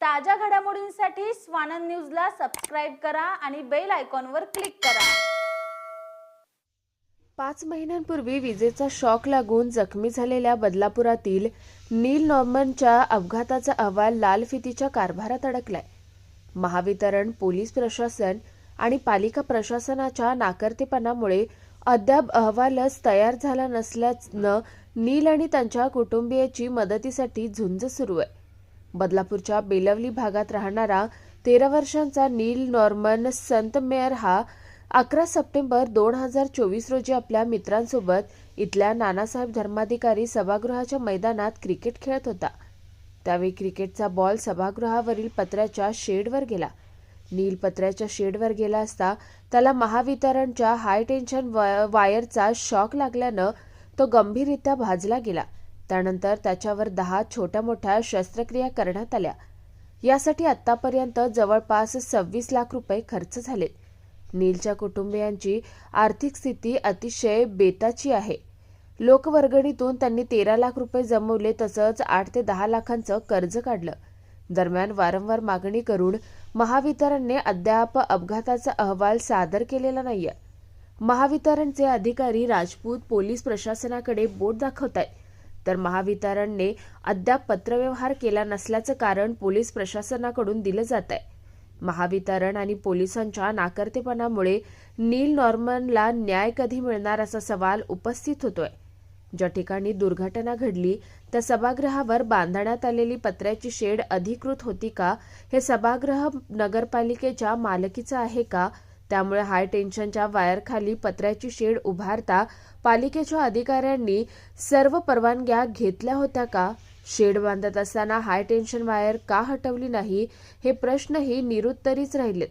ताज्या घडामोडींसाठी स्वानंद न्यूजला सबस्क्राईब करा आणि बेल आयकॉनवर क्लिक करा. पाच महिन्यांपूर्वी विजेचा शॉक लागून जखमी झालेल्या बदलापुरातील नील नॉर्मनच्या अपघाताचा अहवाल लाल फितीच्या कारभारात अडकलाय. महावितरण पोलीस प्रशासन आणि पालिका प्रशासनाच्या नाकर्तेपणामुळे अद्याप अहवालच तयार झाला नसल्यानं नील आणि त्यांच्या कुटुंबियाची मदतीसाठी झुंज सुरू आहे. बदलापूरच्या बेलवली भागात राहणारा तेरा वर्षांचा नील नॉर्मन संत मेयर हा अकरा सप्टेंबर दोन हजार चोवीस रोजी आपल्या मित्रांसोबत इथल्या नानासाहेब धर्माधिकारी सभागृहाच्या मैदानात क्रिकेट खेळत होता. त्यावेळी क्रिकेटचा बॉल सभागृहावरील पत्र्याच्या शेडवर गेला. नील पत्र्याच्या शेडवर गेला असता त्याला महावितरणच्या हाय टेन्शन वायरचा शॉक लागल्यानं तो गंभीररित्या भाजला गेला. त्यानंतर त्याच्यावर दहा छोट्या मोठ्या शस्त्रक्रिया करण्यात आल्या. यासाठी आतापर्यंत जवळपास सव्वीस लाख रुपये खर्च झालेत नीलच्या कुटुंबियांची आर्थिक स्थिती अतिशय बेताची आहे. लोकवर्गणीतून त्यांनी तेरा लाख रुपये जमवले तसंच आठ ते दहा लाखांचं कर्ज काढलं. दरम्यान वारंवार मागणी करून महावितरणने अद्याप अपघाताचा अहवाल सादर केलेला नाहीये. महावितरणचे अधिकारी राजपूत पोलीस प्रशासनाकडे बोट दाखवत आहेत तर महावितरणने अद्याप पत्रव्यवहार केला नसल्याचं कारण पोलीस प्रशासनाकडून दिलं जात आहे. महावितरण आणि पोलिसांच्या नाकर्तेपणामुळे नील नॉर्मनला न्याय कधी मिळणार असा सवाल उपस्थित होतोय. ज्या ठिकाणी दुर्घटना घडली त्या सभागृहावर बांधण्यात आलेली पत्र्याची शेड अधिकृत होती का? हे सभागृह नगरपालिकेच्या मालकीचं आहे का? त्यामुळे हाय टेन्शनच्या वायरखाली पत्र्याची शेड उभारता पालिकेच्या अधिकाऱ्यांनी सर्व परवानग्या घेतल्या होत्या का? शेड बांधत असताना हाय टेन्शन वायर का हटवली नाही? हे प्रश्नही निरुत्तरीच राहिलेत.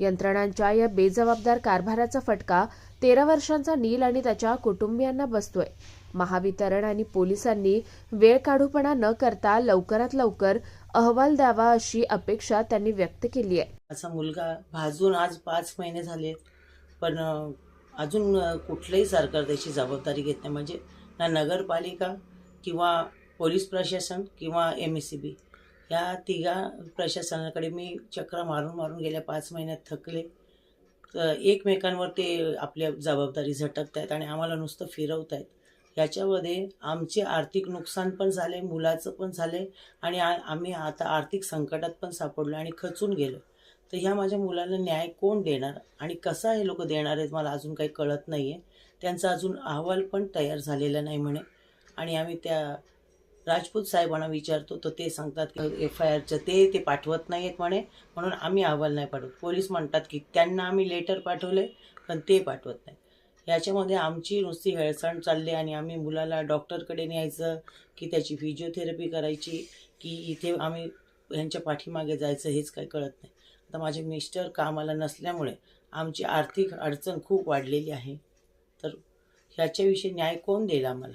यंत्रणांच्या या बेजबाबदार कारभाराचा फटका तेरा वर्षांचा नील आणि त्याच्या कुटुंबियांना बसतोय. महावितरण आणि पोलिसांनी वेळ काढूपणा न करता लवकरात लवकर अहवाल द्यावा अशी अपेक्षा त्यांनी व्यक्त केली आहे. असा मुलगा भाजून आज पाच महिने झाले पण अजून कुठलंही सरकार त्याची जबाबदारी घेत नाही. म्हणजे ना नगरपालिका किंवा पोलीस प्रशासन किंवा एम एस सी बी या तिघा प्रशासनाकडे मी चक्र मारून मारून गेल्या पाच महिन्यात थकले. तर एकमेकांवर ते आपल्या जबाबदारी झटकत आहेत आणि आम्हाला नुसतं फिरवत आहेत याच्यामध्ये आमचे आर्थिक नुकसान पण झाले मुलाचं पण झाले आणि आ आम्ही आता आर्थिक संकटात पण सापडलो आणि खचून गेलो. तर ह्या माझ्या मुलाला न्याय कोण देणार आणि कसा हे लोक देणार आहेत मला अजून काही कळत नाही आहे त्यांचा अजून अहवाल पण तयार झालेला नाही म्हणे. आणि आम्ही त्या राजपूत साहेबांना विचारतो तर ते सांगतात की एफ आय आरचं ते ते पाठवत नाही आहेत म्हणे. म्हणून आम्ही अहवाल नाही पाठवत. पोलीस म्हणतात की त्यांना आम्ही लेटर पाठवले पण ते पाठवत नाही. याच्यामध्ये आमची नुसती हेळसांड चालली आणि आम्ही मुलाला डॉक्टरकडे न्यायचं की त्याची फिजिओथेरपी करायची की इथे आम्ही ह्यांच्या पाठीमागे जायचं हेच काही कळत नाही. आता माझे मिस्टर कामाला नसल्यामुळे आमची आर्थिक अडचण खूप वाढलेली आहे. तर ह्याच्याविषयी न्याय कोण देईल आम्हाला?